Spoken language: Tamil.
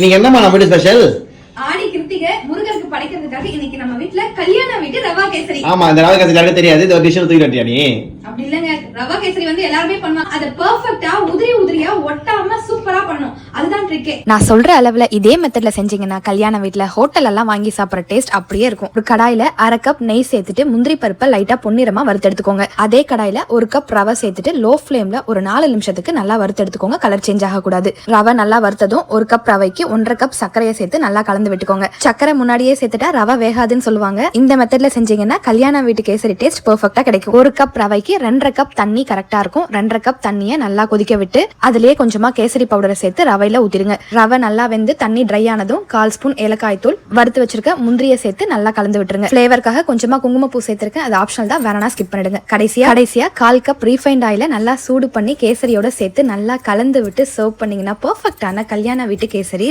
இன்னைக்கு என்னம்மா நம்ம வீட்டு ஸ்பெஷல் ஆடி கிருத்திகை முருகருக்கு படைக்கிறதுக்காக இன்னைக்கு நம்ம வீட்ல கல்யாண வீட்டு ரவா கேசரி. ஆமா இந்த ரவை கசி யாருக்கும் தெரியாது இது ஒரு டிஷ் தூக்கி நீ? அப்படி இல்லங்க. ரவா கேசரி வந்து எல்லாருமே பண்ணுவாங்க. அதை பெர்ஃபெக்ட்டா உதிரி உதிரியா ஒட்டாம அதுதான் நான் சொல்ற அளவுல இதே மெத்தட்ல செஞ்சீங்கன்னா கல்யாண வீட்டுல ஹோட்டல் எல்லாம் வாங்கி சாப்பிடுற டேஸ்ட் அப்படியே இருக்கும். ஒரு கடாயில அரை கப் நெய் சேர்த்துட்டு முந்திரி பருப்பை லைட்டா பொன்னிறமா வறுத்தெடுத்துக்கோங்க. அதே கடாயில ஒரு கப் ரவை சேர்த்துட்டு லோ ஃபிளேம்ல ஒரு நாலு நிமிஷத்துக்கு நல்லா வறுத்தெடுத்துக்கோங்க. கலர் சேஞ்ச் ஆக கூடாது ரவை நல்லா வறுத்ததும் ஒரு கப் ரவைக்கு ஒன்றரை கப் சர்க்கரையை சேர்த்து நல்லா கலந்து விட்டுக்கோங்க. சர்க்கரை முன்னாடியே சேர்த்துட்டா ரவை வேகாதுன்னு சொல்லுவாங்க. இந்த மெத்தட்ல செஞ்சீங்கன்னா கல்யாண வீட்டு கேசரி டேஸ்ட் பெர்ஃபெக்டா கிடைக்கும். ஒரு கப் ரவைக்கு ரெண்டரை கப் தண்ணி கரெக்டா இருக்கும். ரெண்டரை கப் தண்ணியை நல்லா கொதிக்க விட்டு அதுலயே கொஞ்சமா கேசரி பவுடரை சேர்த்து ரவையில வச்சிருங்க ரவை நல்லா வெந்து தண்ணி ட்ரை ஆனதும் கால் ஸ்பூன் ஏலக்காய் தூள் வறுத்து வச்சிருக்க முந்திரியை சேர்த்து நல்லா கலந்து விட்டுருங்க. ஃபிளேவருக்காக கொஞ்சமா குங்குமப்பூ சேர்த்திருக்கேன். அது ஆப்ஷனல் தான். வேணா ஸ்கிப் பண்ணிடுங்க. கடைசியா கடைசியா கால் கப் ரீஃபைண்ட் ஆயில நல்லா சூடு பண்ணி கேசரியோட சேர்த்து நல்லா கலந்து விட்டு சர்வ் பண்ணீங்கன்னா பர்ஃபெக்டான கல்யாண வீட்டு கேசரி.